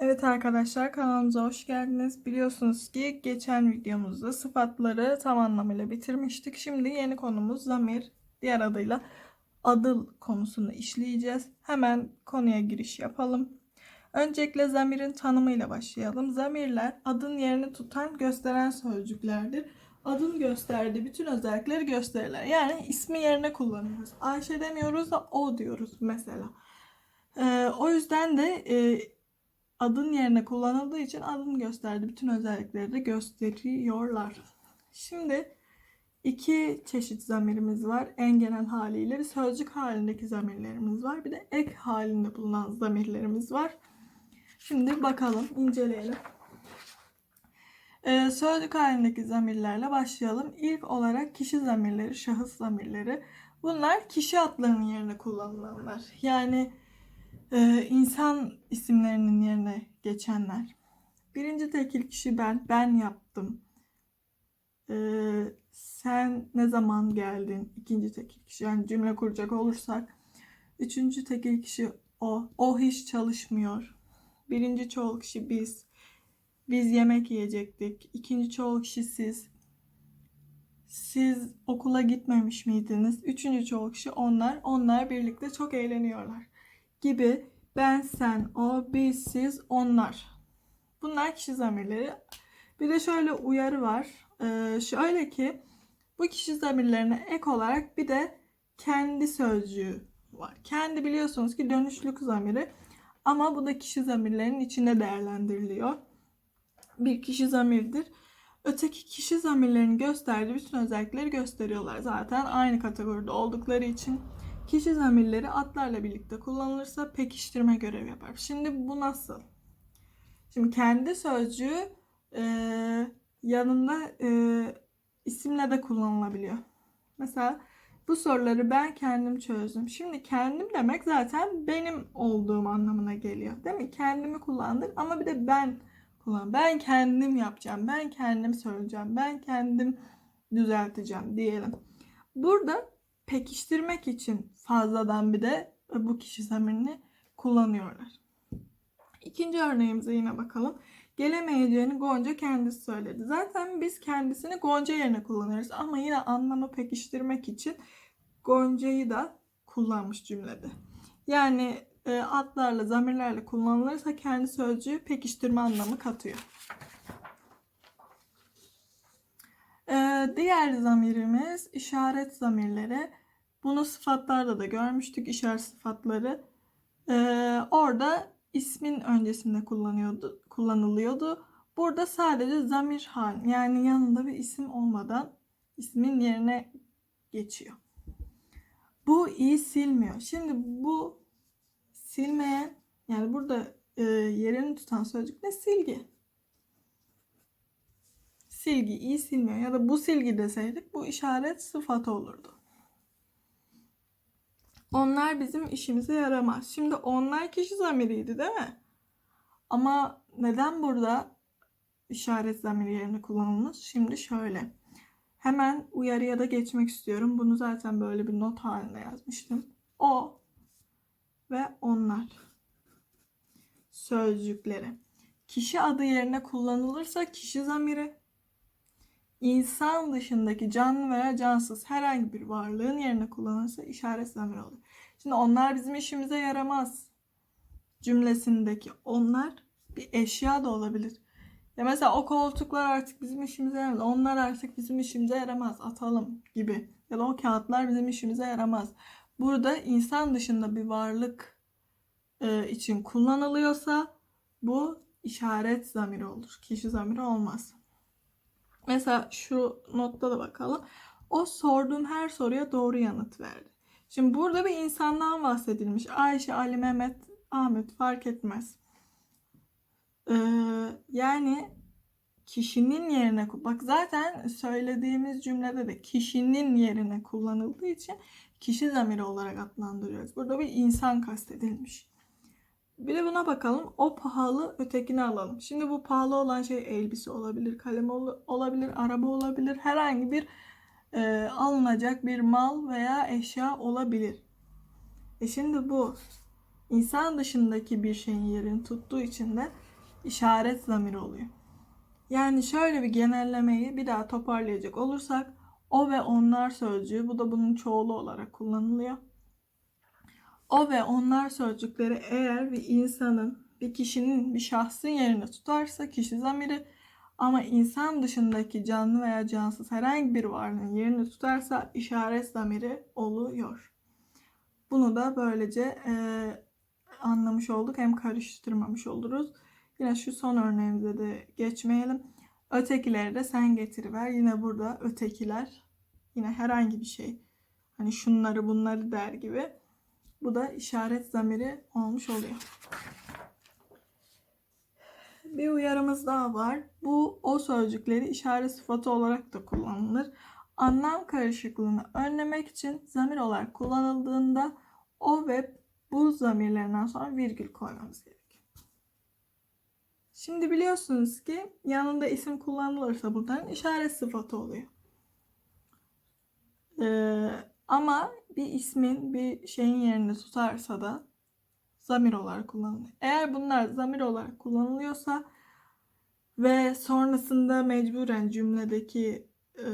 Evet arkadaşlar kanalımıza hoş geldiniz. Biliyorsunuz ki geçen videomuzda sıfatları tam anlamıyla bitirmiştik. Şimdi yeni konumuz zamir, diğer adıyla adıl konusunu işleyeceğiz. Hemen konuya giriş yapalım. Öncelikle zamirin tanımıyla başlayalım. Zamirler adın yerini tutan, gösteren sözcüklerdir. Adın gösterdiği bütün özellikleri gösterirler. Yani ismi yerine kullanıyoruz. Ayşe demiyoruz da o diyoruz mesela. Ee, o yüzden de e, adın yerine kullanıldığı için adın gösterdiği bütün özellikleri de gösteriyorlar. Şimdi iki çeşit zamirimiz var. En genel haliyle bir sözcük halindeki zamirlerimiz var. Bir de ek halinde bulunan zamirlerimiz var. Şimdi bakalım, inceleyelim. Ee, sözcük halindeki zamirlerle başlayalım. İlk olarak kişi zamirleri, şahıs zamirleri. Bunlar kişi adlarının yerine kullanılanlar. Yani e, insan isimlerinin yerine geçenler. Birinci tekil kişi ben, ben yaptım. Ee, sen ne zaman geldin? İkinci tekil kişi yani cümle kuracak olursak. Üçüncü tekil kişi o, o hiç çalışmıyor. Birinci çoğul kişi biz. Biz yemek yiyecektik. İkinci çoğul kişi siz. Siz okula gitmemiş miydiniz? Üçüncü çoğul kişi onlar. Onlar birlikte çok eğleniyorlar. Gibi ben, sen, o, biz, siz, onlar. Bunlar kişi zamirleri. Bir de şöyle uyarı var. Ee, şöyle ki bu kişi zamirlerine ek olarak bir de kendi sözcüğü var. Kendi biliyorsunuz ki dönüşlük zamiri ama bu da kişi zamirlerinin içinde değerlendiriliyor. Bir kişi zamirdir. Öteki kişi zamirlerinin gösterdiği bütün özellikleri gösteriyorlar zaten aynı kategoride oldukları için. Kişi zamirleri atlarla birlikte kullanılırsa pekiştirme görevi yapar. Şimdi bu nasıl? Şimdi kendi sözcüğü e, yanında e, isimle de kullanılabiliyor. Mesela bu soruları ben kendim çözdüm. Şimdi kendim demek zaten benim olduğum anlamına geliyor. Değil mi? Kendimi kullandık ama bir de ben kullan. Ben kendim yapacağım. Ben kendim söyleyeceğim. Ben kendim düzelteceğim diyelim. Burada pekiştirmek için fazladan bir de bu kişi zamirini kullanıyorlar. İkinci örneğimize yine bakalım. Gelemeyeceğini Gonca kendisi söyledi. Zaten biz kendisini Gonca yerine kullanıyoruz ama yine anlamı pekiştirmek için Gonca'yı da kullanmış cümlede. Yani e, adlarla, zamirlerle kullanılırsa kendi sözcüğü pekiştirme anlamı katıyor. Ee, diğer zamirimiz işaret zamirleri. Bunu sıfatlarda da görmüştük işaret sıfatları. Ee, orada ismin öncesinde kullanıyordu, kullanılıyordu. Burada sadece zamir hal yani yanında bir isim olmadan ismin yerine geçiyor. Bu iyi silmiyor. Şimdi bu silmeyen yani burada e, yerini tutan sözcük ne? Silgi silgi iyi silmiyor ya da bu silgi deseydik bu işaret sıfatı olurdu. Onlar bizim işimize yaramaz. Şimdi onlar kişi zamiriydi değil mi? Ama neden burada işaret zamiri yerine kullanılmış? Şimdi şöyle. Hemen uyarıya da geçmek istiyorum. Bunu zaten böyle bir not halinde yazmıştım. O ve onlar sözcükleri. Kişi adı yerine kullanılırsa kişi zamiri, insan dışındaki canlı veya cansız herhangi bir varlığın yerine kullanılırsa işaret zamiri olur. Şimdi onlar bizim işimize yaramaz cümlesindeki onlar bir eşya da olabilir. Ya mesela o koltuklar artık bizim işimize yaramaz. Onlar artık bizim işimize yaramaz. Atalım gibi. Ya da o kağıtlar bizim işimize yaramaz. Burada insan dışında bir varlık e, için kullanılıyorsa bu işaret zamiri olur. Kişi zamiri olmaz. Mesela şu notta da bakalım. O sorduğum her soruya doğru yanıt verdi. Şimdi burada bir insandan bahsedilmiş. Ayşe, Ali, Mehmet, Ahmet fark etmez. Ee, yani kişinin yerine bak zaten söylediğimiz cümlede de kişinin yerine kullanıldığı için kişi zamiri olarak adlandırıyoruz. Burada bir insan kastedilmiş. Bir de buna bakalım. O pahalı, ötekini alalım. Şimdi bu pahalı olan şey elbise olabilir, kalem olabilir, araba olabilir. Herhangi bir e, alınacak bir mal veya eşya olabilir. E şimdi bu insan dışındaki bir şeyin yerini tuttuğu için de işaret zamiri oluyor. Yani şöyle bir genellemeyi bir daha toparlayacak olursak o ve onlar sözcüğü bu da bunun çoğulu olarak kullanılıyor. O ve onlar sözcükleri eğer bir insanın, bir kişinin, bir şahsın yerini tutarsa kişi zamiri ama insan dışındaki canlı veya cansız herhangi bir varlığın yerini tutarsa işaret zamiri oluyor. Bunu da böylece e, anlamış olduk hem karıştırmamış oluruz. Yine şu son örneğimize de geçmeyelim. Ötekileri de sen getiriver. Yine burada ötekiler yine herhangi bir şey. Hani şunları bunları der gibi. Bu da işaret zamiri olmuş oluyor. Bir uyarımız daha var. Bu o sözcükleri işaret sıfatı olarak da kullanılır. Anlam karışıklığını önlemek için zamir olarak kullanıldığında o ve bu zamirlerinden sonra virgül koymamız gerekiyor. Şimdi biliyorsunuz ki yanında isim kullanılırsa bunların işaret sıfatı oluyor. Ee, ama bir ismin bir şeyin yerini tutarsa da zamir olarak kullanılıyor. Eğer bunlar zamir olarak kullanılıyorsa ve sonrasında mecburen cümledeki e,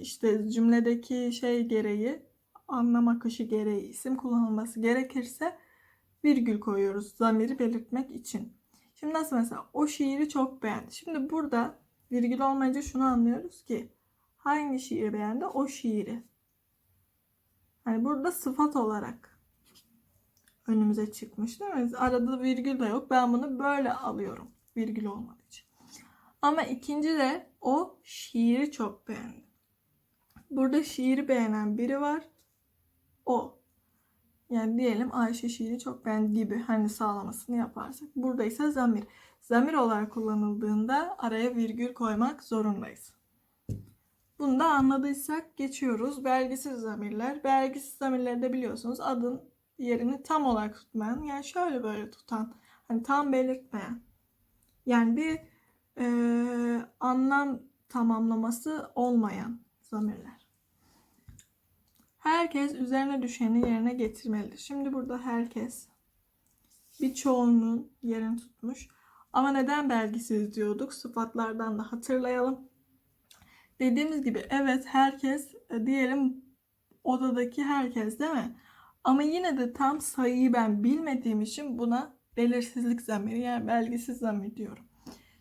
işte cümledeki şey gereği anlam akışı gereği isim kullanılması gerekirse virgül koyuyoruz zamiri belirtmek için. Şimdi nasıl mesela o şiiri çok beğendi. Şimdi burada virgül olmayınca şunu anlıyoruz ki hangi şiiri beğendi? O şiiri. Hani burada sıfat olarak önümüze çıkmış değil mi? Arada virgül de yok. Ben bunu böyle alıyorum. Virgül olmadığı için. Ama ikinci de o şiiri çok beğendi. Burada şiiri beğenen biri var. O. Yani diyelim Ayşe şiiri çok beğendi gibi hani sağlamasını yaparsak. Burada ise zamir. Zamir olarak kullanıldığında araya virgül koymak zorundayız. Bunu da anladıysak geçiyoruz. Belgisiz zamirler. Belgisiz zamirleri de biliyorsunuz adın yerini tam olarak tutmayan yani şöyle böyle tutan hani tam belirtmeyen yani bir e, anlam tamamlaması olmayan zamirler. Herkes üzerine düşeni yerine getirmelidir. Şimdi burada herkes bir çoğunluğun yerini tutmuş. Ama neden belgisiz diyorduk? Sıfatlardan da hatırlayalım. Dediğimiz gibi evet herkes e, diyelim odadaki herkes değil mi? Ama yine de tam sayıyı ben bilmediğim için buna belirsizlik zamiri yani belgisiz zamir diyorum.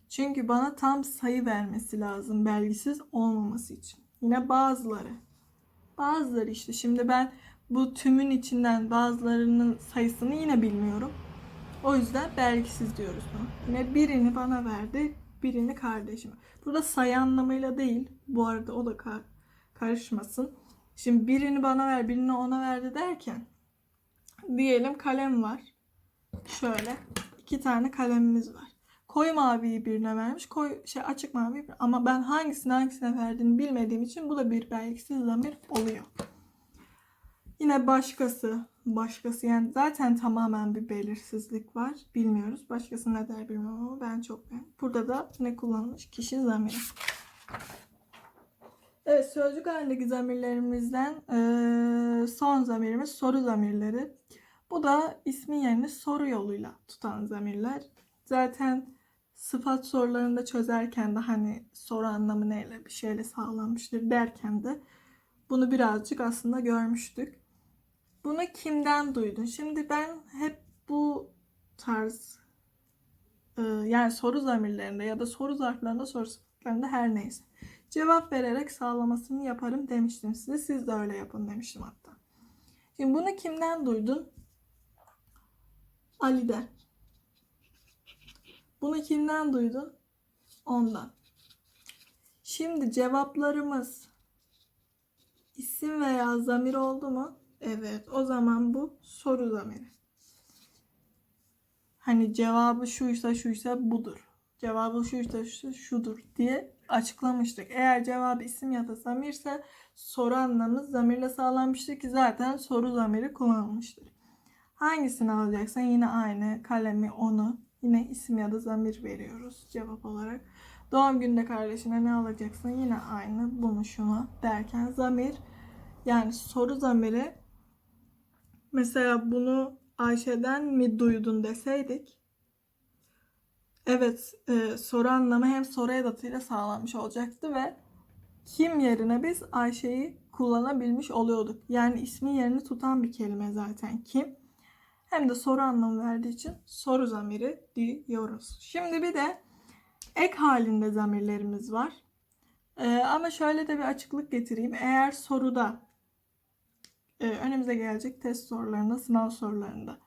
Çünkü bana tam sayı vermesi lazım belgisiz olmaması için. Yine bazıları. Bazıları işte şimdi ben bu tümün içinden bazılarının sayısını yine bilmiyorum. O yüzden belgisiz diyoruz buna. Yine birini bana verdi, birini kardeşime. Burada sayı anlamıyla değil. Bu arada o da kar karışmasın. Şimdi birini bana ver, birini ona verdi derken diyelim kalem var. Şöyle iki tane kalemimiz var. Koyu maviyi birine vermiş, koyu şey açık mavi ama ben hangisini hangisine verdiğini bilmediğim için bu da bir belgisiz zamir oluyor. Yine başkası, başkası yani zaten tamamen bir belirsizlik var. Bilmiyoruz. Başkası ne der bilmiyorum ama ben çok beğendim. Burada da ne kullanılmış? Kişi zamiri. Evet sözcük halindeki zamirlerimizden e, son zamirimiz soru zamirleri. Bu da ismin yerini soru yoluyla tutan zamirler. Zaten sıfat sorularında çözerken de hani soru anlamı neyle bir şeyle sağlanmıştır derken de bunu birazcık aslında görmüştük. Bunu kimden duydun? Şimdi ben hep bu tarz e, yani soru zamirlerinde ya da soru zarflarında soru sıfatlarında her neyse cevap vererek sağlamasını yaparım demiştim size. Siz de öyle yapın demiştim hatta. Şimdi bunu kimden duydun? Ali'den. Bunu kimden duydun? Ondan. Şimdi cevaplarımız isim veya zamir oldu mu? Evet. O zaman bu soru zamiri. Hani cevabı şuysa şuysa budur. Cevabı şuysa şuysa şudur diye açıklamıştık. Eğer cevabı isim ya da zamirse soru anlamı zamirle sağlanmıştır ki zaten soru zamiri kullanılmıştır. Hangisini alacaksan yine aynı kalemi onu yine isim ya da zamir veriyoruz cevap olarak. Doğum günde kardeşine ne alacaksın yine aynı bunu şunu derken zamir yani soru zamiri mesela bunu Ayşe'den mi duydun deseydik evet e, soru anlamı hem soru edatıyla sağlanmış olacaktı ve kim yerine biz Ayşe'yi kullanabilmiş oluyorduk. Yani ismin yerini tutan bir kelime zaten kim. Hem de soru anlamı verdiği için soru zamiri diyoruz. Şimdi bir de ek halinde zamirlerimiz var. Ee, ama şöyle de bir açıklık getireyim. Eğer soruda e, önümüze gelecek test sorularında, sınav sorularında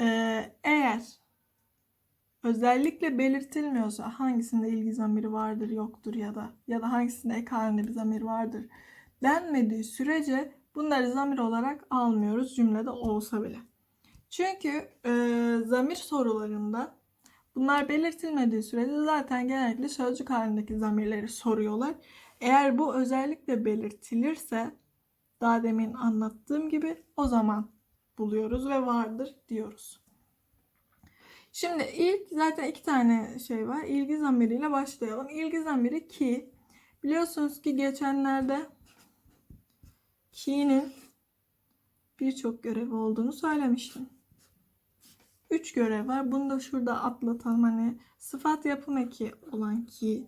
e, eğer özellikle belirtilmiyorsa hangisinde ilgi zamiri vardır yoktur ya da ya da hangisinde ek halinde bir zamir vardır denmediği sürece bunları zamir olarak almıyoruz cümlede olsa bile. Çünkü e, zamir sorularında bunlar belirtilmediği sürece zaten genellikle sözcük halindeki zamirleri soruyorlar. Eğer bu özellikle belirtilirse daha demin anlattığım gibi o zaman buluyoruz ve vardır diyoruz. Şimdi ilk zaten iki tane şey var. İlgi zamiriyle başlayalım. İlgi zamiri ki biliyorsunuz ki geçenlerde ki'nin birçok görevi olduğunu söylemiştim. Üç görev var. Bunu da şurada atlatalım. Hani sıfat yapım eki olan ki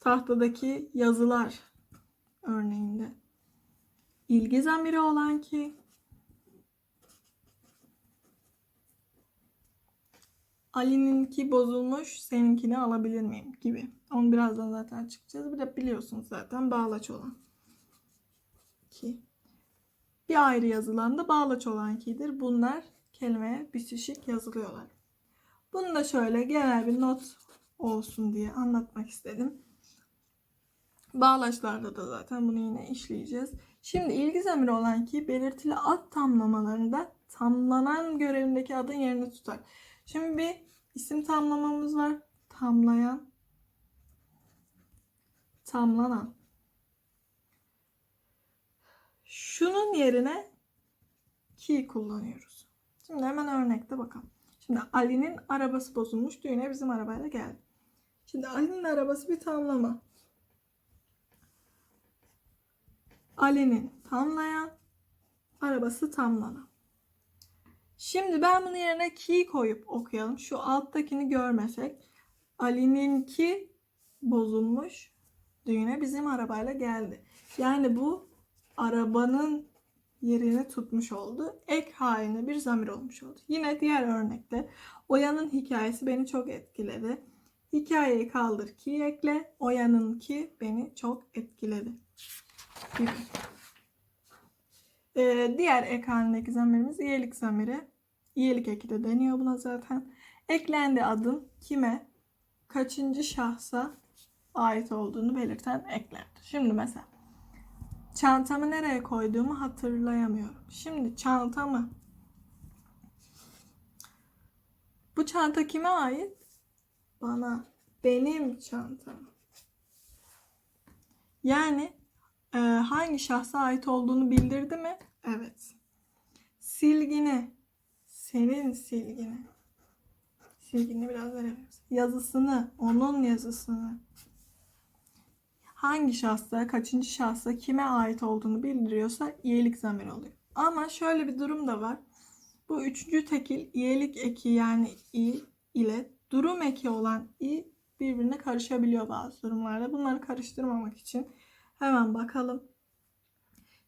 tahtadaki yazılar örneğinde. İlgi zamiri olan ki Ali'ninki bozulmuş, seninkini alabilir miyim gibi. Onu birazdan zaten çıkacağız. Bir de biliyorsunuz zaten bağlaç olan ki. Bir ayrı yazılan da bağlaç olan ki'dir. Bunlar kelimeye bitişik yazılıyorlar. Bunu da şöyle genel bir not olsun diye anlatmak istedim. Bağlaçlarda da zaten bunu yine işleyeceğiz. Şimdi ilgi zamiri olan ki belirtili ad tamlamalarında tamlanan görevindeki adın yerini tutar. Şimdi bir isim tamlamamız var. Tamlayan, tamlanan. Şunun yerine ki kullanıyoruz. Şimdi hemen örnekte bakalım. Şimdi Ali'nin arabası bozulmuş. Düğüne bizim arabayla geldi. Şimdi Ali'nin arabası bir tamlama. Ali'nin tamlayan, arabası tamlanan. Şimdi ben bunun yerine ki koyup okuyalım. Şu alttakini görmesek. Ali'ninki bozulmuş. Düğüne bizim arabayla geldi. Yani bu arabanın yerini tutmuş oldu. Ek haline bir zamir olmuş oldu. Yine diğer örnekte Oya'nın hikayesi beni çok etkiledi. Hikayeyi kaldır ki ekle. Oya'nın ki beni çok etkiledi. Ee, diğer ek halindeki zamirimiz iyilik zamiri. İyilik eki de deniyor buna zaten. Eklendi adım kime, kaçıncı şahsa ait olduğunu belirten eklerdir. Şimdi mesela çantamı nereye koyduğumu hatırlayamıyorum. Şimdi çantamı bu çanta kime ait? Bana. Benim çantam. Yani e, hangi şahsa ait olduğunu bildirdi mi? Evet. Silgini. Senin silgini. Silgini biraz verebiliriz. Yazısını. Onun yazısını. Hangi şahsa, kaçıncı şahsa kime ait olduğunu bildiriyorsa iyilik zamiri oluyor. Ama şöyle bir durum da var. Bu üçüncü tekil iyilik eki yani i ile durum eki olan i birbirine karışabiliyor bazı durumlarda. Bunları karıştırmamak için hemen bakalım.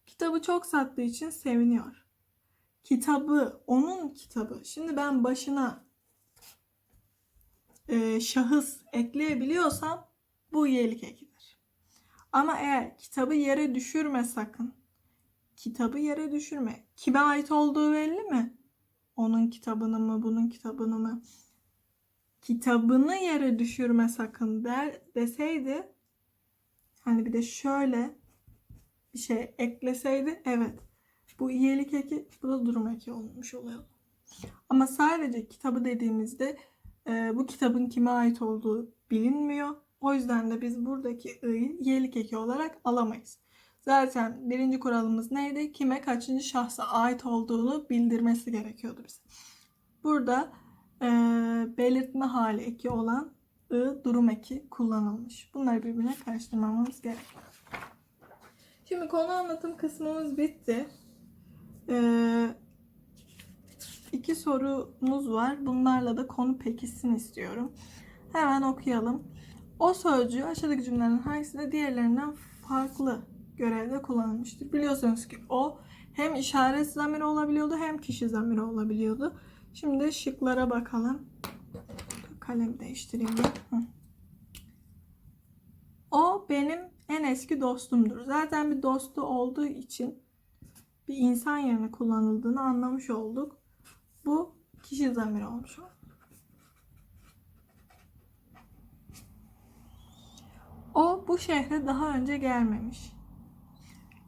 Kitabı çok sattığı için seviniyor. Kitabı, onun kitabı. Şimdi ben başına e, şahıs ekleyebiliyorsam bu iyilik ekidir. Ama eğer kitabı yere düşürme sakın. Kitabı yere düşürme. Kime ait olduğu belli mi? Onun kitabını mı, bunun kitabını mı? Kitabını yere düşürme sakın der deseydi hani bir de şöyle bir şey ekleseydi evet bu iyilik eki bu da durum eki olmuş oluyor. Ama sadece kitabı dediğimizde e, bu kitabın kime ait olduğu bilinmiyor. O yüzden de biz buradaki i'yi iyilik eki olarak alamayız. Zaten birinci kuralımız neydi? Kime kaçıncı şahsa ait olduğunu bildirmesi gerekiyordu bize. Burada e, belirtme hali eki olan ı durum eki kullanılmış. Bunları birbirine karıştırmamamız gerekiyor. Şimdi konu anlatım kısmımız bitti. Ee, iki sorumuz var. Bunlarla da konu pekişsin istiyorum. Hemen okuyalım. O sözcüğü aşağıdaki cümlelerin hangisinde diğerlerinden farklı görevde kullanılmıştır? Biliyorsunuz ki o hem işaret zamiri olabiliyordu hem kişi zamiri olabiliyordu. Şimdi şıklara bakalım. Kalem değiştireyim ben. O benim en eski dostumdur. Zaten bir dostu olduğu için bir insan yerine kullanıldığını anlamış olduk. Bu kişi zamiri olmuş. O bu şehre daha önce gelmemiş.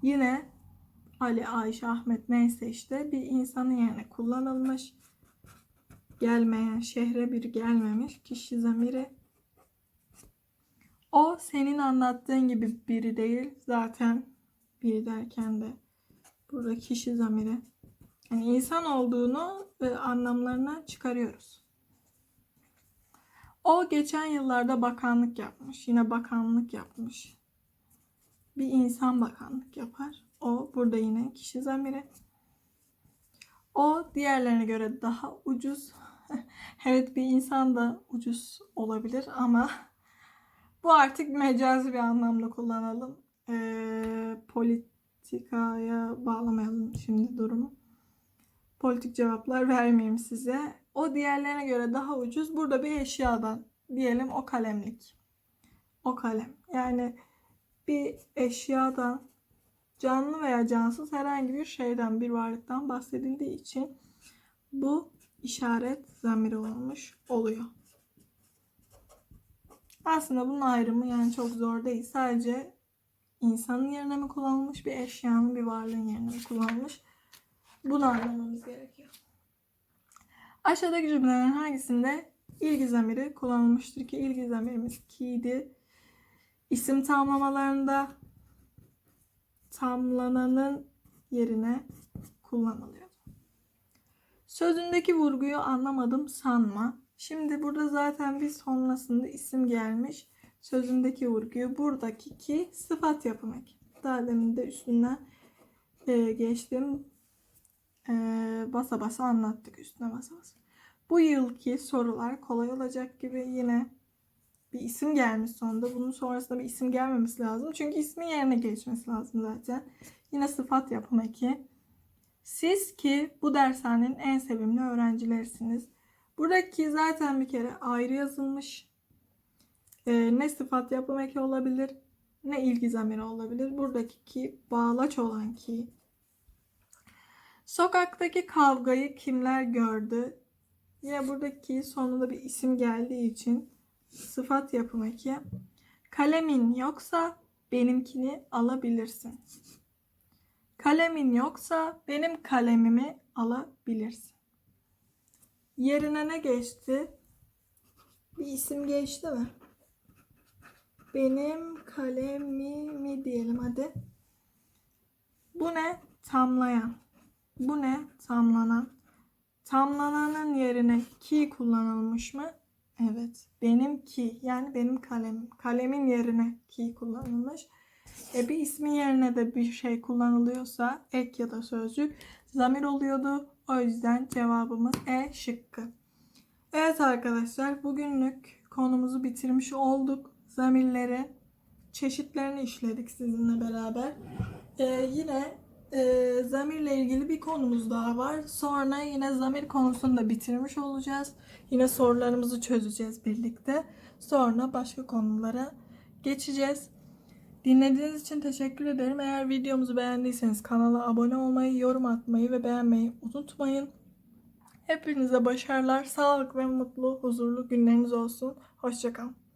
Yine Ali, Ayşe, Ahmet neyse işte bir insanın yerine kullanılmış. Gelmeyen, şehre bir gelmemiş. Kişi zamiri. O senin anlattığın gibi biri değil. Zaten biri derken de burada kişi zamiri. Yani insan olduğunu e, anlamlarına çıkarıyoruz. O geçen yıllarda bakanlık yapmış. Yine bakanlık yapmış. Bir insan bakanlık yapar. O burada yine kişi zamiri. O diğerlerine göre daha ucuz. evet bir insan da ucuz olabilir ama bu artık mecazi bir anlamda kullanalım. Ee, politikaya bağlamayalım şimdi durumu. Politik cevaplar vermeyeyim size. O diğerlerine göre daha ucuz. Burada bir eşyadan diyelim o kalemlik. O kalem. Yani bir eşyadan canlı veya cansız herhangi bir şeyden bir varlıktan bahsedildiği için bu işaret zamiri olmuş oluyor. Aslında bunun ayrımı yani çok zor değil. Sadece insanın yerine mi kullanılmış, bir eşyanın, bir varlığın yerine mi kullanılmış? Bunu anlamamız gerekiyor. Aşağıdaki cümlelerin hangisinde ilgi zamiri kullanılmıştır ki ilgi zamirimiz ki'di. İsim tamlamalarında tamlananın yerine kullanılıyor. Sözündeki vurguyu anlamadım sanma. Şimdi burada zaten bir sonrasında isim gelmiş. Sözündeki vurguyu buradaki ki sıfat yapmak. Daha demin de üstünden e, geçtim. E, basa basa anlattık üstüne basa basa. Bu yılki sorular kolay olacak gibi yine bir isim gelmiş sonunda. Bunun sonrasında bir isim gelmemesi lazım. Çünkü ismin yerine geçmesi lazım zaten. Yine sıfat yapım eki. Siz ki bu dershanenin en sevimli öğrencilerisiniz. Buradaki zaten bir kere ayrı yazılmış. Ee, ne sıfat yapım eki olabilir ne ilgi zamiri olabilir. Buradaki ki bağlaç olan ki. Sokaktaki kavgayı kimler gördü? Yine buradaki sonunda bir isim geldiği için sıfat yapım eki. Kalemin yoksa benimkini alabilirsin. Kalemin yoksa benim kalemimi alabilirsin. Yerine ne geçti? Bir isim geçti mi? Benim kalemimi diyelim hadi. Bu ne? Tamlayan. Bu ne? Tamlanan. Tamlananın yerine ki kullanılmış mı? Evet. Benim ki yani benim kalemim. Kalemin yerine ki kullanılmış. E bir ismin yerine de bir şey kullanılıyorsa ek ya da sözcük zamir oluyordu. O yüzden cevabımız E şıkkı. Evet arkadaşlar bugünlük konumuzu bitirmiş olduk. Zamirleri çeşitlerini işledik sizinle beraber. Ee, yine e, zamirle ilgili bir konumuz daha var. Sonra yine zamir konusunu da bitirmiş olacağız. Yine sorularımızı çözeceğiz birlikte. Sonra başka konulara geçeceğiz. Dinlediğiniz için teşekkür ederim. Eğer videomuzu beğendiyseniz kanala abone olmayı, yorum atmayı ve beğenmeyi unutmayın. Hepinize başarılar, sağlık ve mutlu, huzurlu günleriniz olsun. Hoşçakalın.